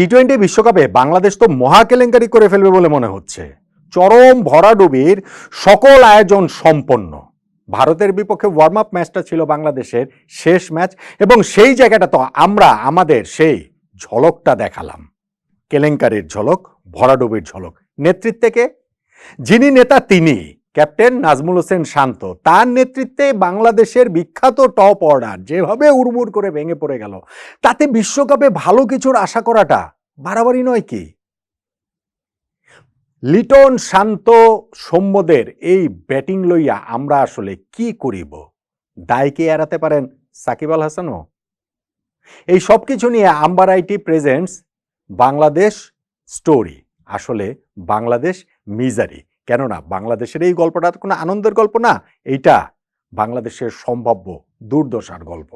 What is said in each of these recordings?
T twenty বিশ্বকাপে বাংলাদেশ তো মহা কেলেঙ্কারি করে ফেলবে বলে মনে হচ্ছে। চরম ভরাডুবির সকল আয়োজন সম্পন্ন। ভারতের বিপক্ষে ওয়ার্ম আপ ম্যাচটা ছিল বাংলাদেশের শেষ ম্যাচ এবং সেই জায়গাটা তো আমরা, আমাদের সেই ঝলকটা দেখালাম। কেলেঙ্কারির ঝলক, ভরাডুবির ঝলক। নেতৃত্বে কে? যিনি নেতা, তিনি। ক্যাপ্টেন নাজমুল হোসেন শান্ত। তার নেতৃত্বে বাংলাদেশের বিখ্যাত টপ অর্ডার, যেভাবে উড়মুড় করে ভেঙে পড়ে গেল, তাতে বিশ্বকাপে ভালো কিছুর আশা করাটা বাড়াবাড়ি নয় কি? লিটন শান্ত সৌম্যদের এই ব্যাটিং লইয়া আমরা আসলে কি করিব? দায়কে এড়াতে পারেন সাকিব আল হাসানও? এই সব কিছু নিয়ে Amber IT presents, Bangladesh story. আসলে বাংলাদেশ মিজারি। কেননা বাংলাদেশের এই গল্পটা কোনো আনন্দের গল্প না এইটা বাংলাদেশের সম্ভাব্য দুর্দশার গল্প।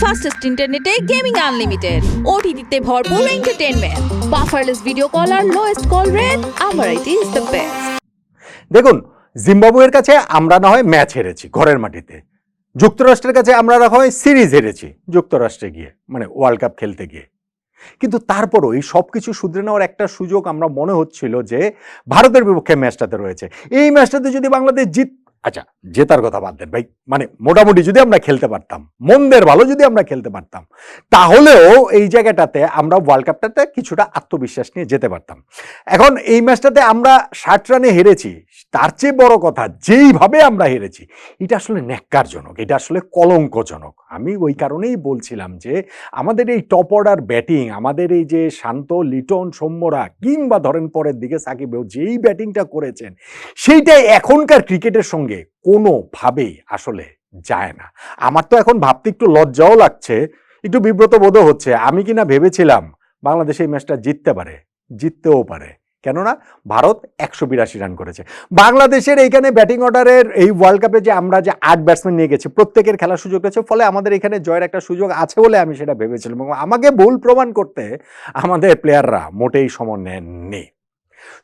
ফাস্টেস্ট ইন্টারনেটে গেমিং আনলিমিটেড ওটিটিতে ভরপুর entertainment bufferless video call R lowest call rate Amber IT is the best. দেখুন জিম্বাবুয়ের কাছে আমরা না হয় ম্যাচ হেরেছি ঘরের মাটিতে। যুক্তরাষ্ট্রের কাছে আমরা না হয় সিরিজ হেরেছি যুক্তরাষ্ট্রে গিয়ে মানে ওয়ার্ল্ড কাপ খেলতে গিয়ে। কিন্তু তারপরও এই সব কিছু শুধরে নেওয়ার একটা সুযোগ আমরা মনে হচ্ছিল যে ভারতের বিপক্ষে ম্যাচটাতে রয়েছে। এই ম্যাচটাতে যদি বাংলাদেশ জিত আচ্ছা জেতার কথা বাদ দেন ভাই মানে মোটামুটি যদি আমরা খেলতে পারতাম, মন্দের ভালো যদি আমরা খেলতে পারতাম, তাহলেও এই জায়গাটাতে আমরা ওয়ার্ল্ড কাপটাতে কিছুটা আত্মবিশ্বাস নিয়ে যেতে পারতাম। এখন এই ম্যাচটাতে আমরা ষাট রানে হেরেছি, তার চেয়ে বড় কথা যেইভাবে আমরা হেরেছি, এটা আসলে ন্যাক্কারজনক, এটা আসলে কলঙ্কজনক। আমি ওই কারণেই বলছিলাম যে আমাদের এই টপ অর্ডার ব্যাটিং আমাদের এই যে শান্ত, লিটন, সৌম্যরা, কিংবা ধরেন পরের দিকে সাকিবেও যেই ব্যাটিংটা করেছেন সেইটাই এখনকার ক্রিকেটের সঙ্গে কোনোভাবেই আসলে যায় না। আমার তো এখন ভাবতে একটু লজ্জাও লাগছে, একটু বিব্রত বোধও হচ্ছে। আমি কিনা ভেবেছিলাম বাংলাদেশ এই ম্যাচটা জিততে পারে, জিততেও পারে। কেননা ভারত একশো বিরাশি রান করেছে। বাংলাদেশের এইখানে ব্যাটিং অর্ডারের এই ওয়ার্ল্ড কাপে যে আমরা যে আট ব্যাটসম্যান নিয়ে গেছি, প্রত্যেকের খেলার সুযোগ রয়েছে, ফলে আমাদের এখানে জয়ের একটা সুযোগ আছে বলে আমি সেটা ভেবেছিলাম এবং আমাকে ভুল প্রমাণ করতে আমাদের প্লেয়াররা মোটেই সমন্বয় নেই।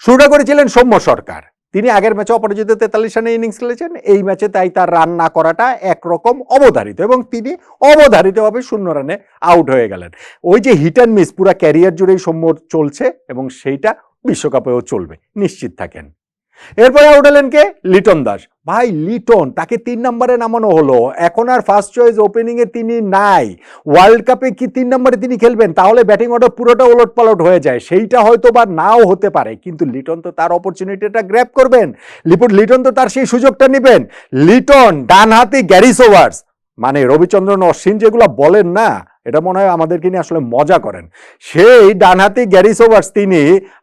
শুরুটা করেছিলেন সৌম্য সরকার। তিনি আগের ম্যাচে অপরাজিত তেতাল্লিশ রানে ইনিংস খেলেছেন, এই ম্যাচে তাই তার রান না করাটা একরকম অবধারিত এবং তিনি অবধারিতভাবে শূন্য রানে আউট হয়ে গেলেন। ওই যে হিট অ্যান্ড মিস পুরা ক্যারিয়ার জুড়েই সৌম্য চলছে এবং সেইটা বিশ্বকাপেও চলবে, নিশ্চিত থাকেন। এরপরে আউট হলেন কে? লিটন দাস। ভাই, লিটন, তাকে তিন নম্বরে নামানো হলো। এখন আর ফার্স্ট চয়েস ওপেনিং এ তিনি নাই। ওয়ার্ল্ড কাপে কি তিন নম্বরে তিনি খেলবেন? তাহলে ব্যাটিং অর্ডার পুরোটা ওলট পালট হয়ে যায়। সেইটা হয়তো বা নাও হতে পারে, কিন্তু লিটন তো তার অপরচুনিটিটা গ্র্যাপ করবেন। লিপুট লিটন তো তার সেই সুযোগটা নেবেন। লিটন, ডানহাতি গ্যারিস ওভার্স মানে রবিচন্দ্রন, অশ্বিন যেগুলো বলেন না এটা মনে হয় আমাদেরকে নিয়ে আসলে মজা করেন। সেই ডানহাতি গ্যারিস ওভার্স তিনি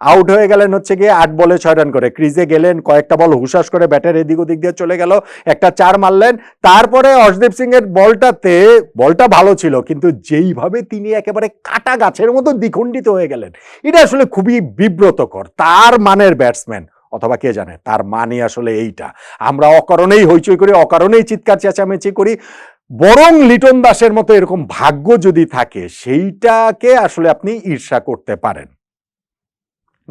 আউট হয়ে গেলেন হচ্ছে গিয়ে আট বলে ছয় রান করে। ক্রিজে গেলেন, কয়েকটা বল হুশাস করে ব্যাটের এদিক ওদিক দিয়ে চলে গেল, একটা চার মারলেন। তারপরে অর্শদীপ সিং এর বলটাতে, বলটা ভালো ছিল, কিন্তু যেইভাবে তিনি একেবারে কাটা গাছের মতো দ্বিখণ্ডিত হয়ে গেলেন, এটা আসলে খুবই বিব্রতকর। তার মানের ব্যাটসম্যান অথবা কে জানে, তার মানে আসলে এইটা। আমরা অকারণেই হইচই করি, অকারণেই চিৎকার চেঁচামেচি করি। বরং লিটন দাসের মতো এরকম ভাগ্য যদি থাকে সেইটাকে আসলে আপনি ঈর্ষা করতে পারেন।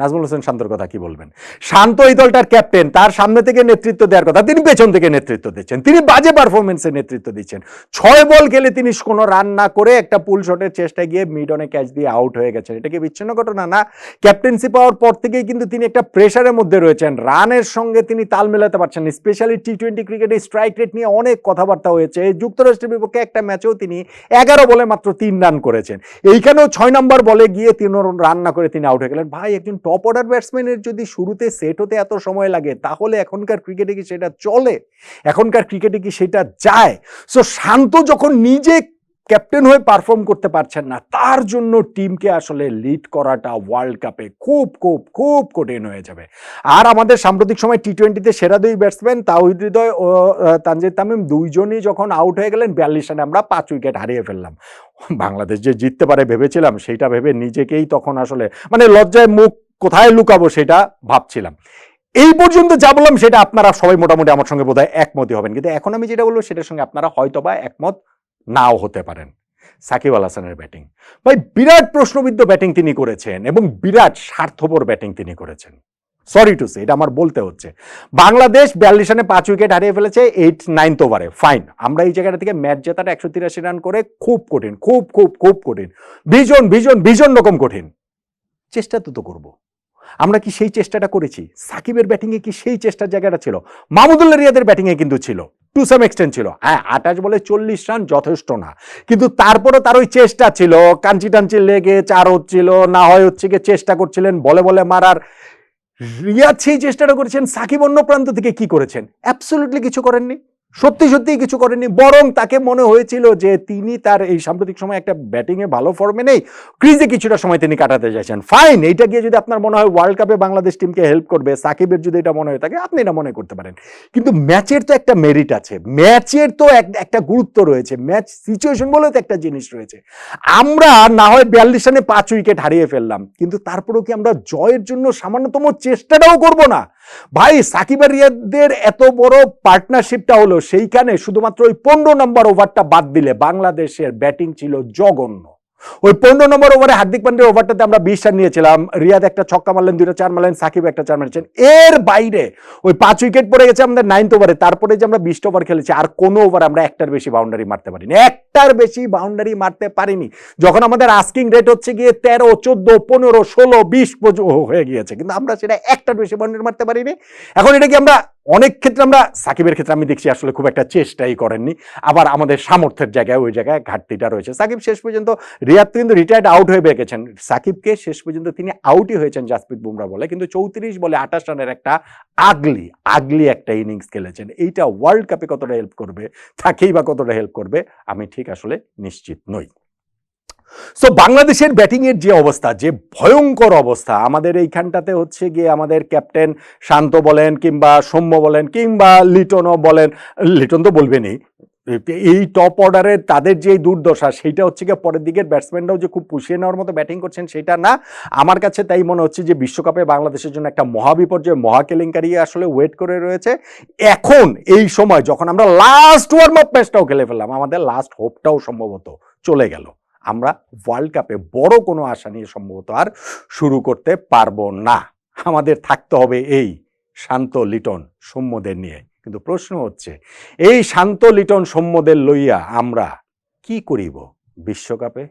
নাজমুল হোসেন শান্তর কথা কি বলবেন? শান্ত এই দলটার ক্যাপ্টেন তার সামনে থেকে নেতৃত্ব দেওয়ার কথা, তিনি পেছন থেকে নেতৃত্ব দিচ্ছেন, তিনি বাজে পারফরমেন্সের নেতৃত্ব দিচ্ছেন। ছয় বল খেলে তিনি কোনো রান না করে একটা পুল শটের চেষ্টায় গিয়ে মিডনে ক্যাচ দিয়ে আউট হয়ে গেছেন। এটা কি বিচ্ছিন্ন ঘটনা? না ক্যাপ্টেন্সি পাওয়ার পর থেকেই কিন্তু তিনি একটা প্রেশারের মধ্যে রয়েছেন। রানের সঙ্গে তিনি তাল মেলাতে পারছেন স্পেশালি টি টোয়েন্টি ক্রিকেটে স্ট্রাইক রেট নিয়ে অনেক কথাবার্তা হয়েছে। যুক্তরাষ্ট্রের বিপক্ষে একটা ম্যাচেও তিনি এগারো বলে মাত্র তিন রান করেছেন। এইখানেও ছয় নম্বর বলে গিয়ে তিন রান না করে তিনি আউট হয়ে গেলেন। ভাই, একজন টপ অর্ডার ব্যাটসম্যানের যদি শুরুতে সেট হতে এত সময় লাগে, তাহলে এখনকার ক্রিকেটে কি সেটা চলে? এখনকার ক্রিকেটে কি সেটা যায়? সো শান্ত যখন নিজে ক্যাপ্টেন হয়ে পারফর্ম করতে পারছেন না, তার জন্য টিমকে আসলে লিড করাটা ওয়ার্ল্ড কাপে খুব খুব খুব কঠিন হয়ে যাবে। আর আমাদের সাম্প্রতিক সময় টি টোয়েন্টিতে সেরা দুই ব্যাটসম্যান তাওহিদ হৃদয় ও তানজিদ তামিম দুইজনই যখন আউট হয়ে গেলেন, বিয়াল্লিশ রানে আমরা পাঁচ উইকেট হারিয়ে ফেললাম। বাংলাদেশ যে জিততে পারে ভেবেছিলাম সেইটা ভেবে নিজেকেই তখন আসলে মানে লজ্জায় মুখ কোথায় লুকাবো সেটা ভাবছিলাম। এই পর্যন্ত যা বললাম সেটা আপনারা সবাই মোটামুটি আমার সঙ্গে বোধহয় একমতই হবেন। কিন্তু এখন আমি যেটা বলব সেটার সঙ্গে আপনারা হয়তো বা একমত নাও হতে পারেন। সাকিব আল হাসানের ব্যাটিং। ভাই, বিরাট প্রশ্নবিদ্ধ ব্যাটিং তিনি করেছেন এবং বিরাট স্বার্থপর ব্যাটিং তিনি করেছেন। সরি টু সে এটা আমার বলতে হচ্ছে। বাংলাদেশ বিয়াল্লিশ রানে পাঁচ উইকেট হারিয়ে ফেলেছে এইট নাইনথ ওভারে ফাইন আমরা এই জায়গাটা থেকে ম্যাচ জেতাটা একশো তিরাশি রান করে খুব কঠিন, খুব খুব খুব কঠিন। ভীষণ ভীষণ ভীষণ রকম কঠিন। চেষ্টা তো তো করব। আমরা কি সেই চেষ্টাটা করেছি? সাকিবের ব্যাটিংয়ে কি সেই চেষ্টার জায়গাটা ছিল? মাহমুদুল্লাহ রিয়াদের ব্যাটিংয়ে কিন্তু ছিল। টু সাম এক্সটেন্ট ছিল। হ্যাঁ আঠাশ বলে চল্লিশ রান যথেষ্ট না। কিন্তু তারপরে তার ওই চেষ্টা ছিল। কাঞ্চি টাঞ্চি লেগে চার হচ্ছিল, না হয় হচ্ছে গিয়ে চেষ্টা করছিলেন বলে বলে মারার। রিয়াদ সেই চেষ্টাটা করেছেন, সাকিব অন্য প্রান্ত থেকে কি করেছেন? অ্যাবসোলুটলি কিছু করেননি। সত্যি সত্যি কিছু করেননি বরং তাকে মনে হয়েছিল যে তিনি তার এই সাম্প্রতিক সময় একটা ব্যাটিংয়ে ভালো ফর্মে নেই। ক্রিজে কিছুটা সময় তিনি কাটাতে চাইছেন। ফাইন এইটা গিয়ে যদি আপনার মনে হয় ওয়ার্ল্ড কাপে বাংলাদেশ টিমকে হেল্প করবে, সাকিবের যদি এটা মনে হয়ে থাকে, আপনি এটা মনে করতে পারেন। কিন্তু ম্যাচের তো একটা মেরিট আছে। ম্যাচের তো এক- একটা গুরুত্ব রয়েছে। ম্যাচ সিচুয়েশন বলেও তো একটা জিনিস রয়েছে। আমরা না হয় বিয়াল্লিশ রানে পাঁচ উইকেট হারিয়ে ফেললাম, কিন্তু তারপরেও কি আমরা জয়ের জন্য সামান্যতম চেষ্টাটাও করব না? ভাই, সাকিব রিয়াদের এত বড় পার্টনারশিপটা হলো সেইখানে শুধুমাত্র ওই পনেরো নম্বর ওভারটা বাদ দিলে বাংলাদেশের ব্যাটিং ছিল জঘন্য। ওই পনেরো নম্বর ওভারে হার্দিক পান্ডের ওভারটাতে আমরা বিশ রান নিয়েছিলাম, রিয়াদ একটা ছক্কা মারলেন, দুইটা চার মারলেন, সাকিব একটা চার মারছেন। এর বাইরে ওই পাঁচ উইকেট পড়ে গেছে আমাদের নাইন্থ ওভারে তারপরে যে আমরা বিশটা ওভার খেলেছি, আর কোনো ওভার আমরা একটার বেশি বাউন্ডারি মারতে পারিনি। একটার বেশি বাউন্ডারি মারতে পারিনি। যখন আমাদের আস্কিং রেট হচ্ছে গিয়ে তেরো, চোদ্দ, পনেরো, ষোলো, বিশ হয়ে গিয়েছে। কিন্তু আমরা সেটা একটার বেশি বাউন্ডারি মারতে পারিনি। এখন এটা কি আমরা অনেক ক্ষেত্রে আমরা, সাকিবের ক্ষেত্রে আমি দেখছি আসলে খুব একটা চেষ্টাই করেননি। আবার আমাদের সামর্থ্যের জায়গায় ওই জায়গায় ঘাটতিটা রয়েছে। সাকিব শেষ পর্যন্ত রিয়াদ কিন্তু রিটায়ার্ড আউট হয়ে গেছেন সাকিবকে শেষ পর্যন্ত তিনি আউটই হয়েছেন জাসপ্রীত বুমরা বলে। কিন্তু চৌত্রিশ বলে আঠাশ রানের একটা আগলি আগলি একটা ইনিংস খেলেছেন। এইটা ওয়ার্ল্ড কাপে কতটা হেল্প করবে, তাকেই বা কতটা হেল্প করবে, আমি ঠিক আসলে নিশ্চিত নই। সো বাংলাদেশের ব্যাটিংয়ের যে অবস্থা, যে ভয়ঙ্কর অবস্থা, আমাদের এইখানটাতে হচ্ছে গিয়ে আমাদের ক্যাপ্টেন শান্ত বলেন কিংবা সৌম্য বলেন কিংবা লিটনও বলেন, লিটন তো বলবেনই এই টপ অর্ডারে তাদের যে দুর্দশা, সেইটা হচ্ছে গিয়ে পরের দিকের ব্যাটসম্যানরাও যে খুব পুষিয়ে নেওয়ার মতো ব্যাটিং করছেন সেটা না। আমার কাছে তাই মনে হচ্ছে যে বিশ্বকাপে বাংলাদেশের জন্য একটা মহাবিপর্যয় মহা কেলেঙ্কারি আসলে ওয়েট করে রয়েছে। এখন, এই সময় যখন আমরা লাস্ট ওয়ার্ম আপ ম্যাচটাও খেলে ফেললাম, আমাদের লাস্ট হোপটাও সম্ভবত চলে গেল। আমরা ওয়ার্ল্ড কাপে বড় কোনো আশা নিয়ে সম্ভবত আর শুরু করতে পারব না। আমাদের থাকতে হবে এই শান্ত লিটন সৌম্যদের নিয়ে। কিন্তু প্রশ্ন হচ্ছে এই শান্ত লিটন সৌম্যদের লইয়া আমরা কি করিব বিশ্বকাপে?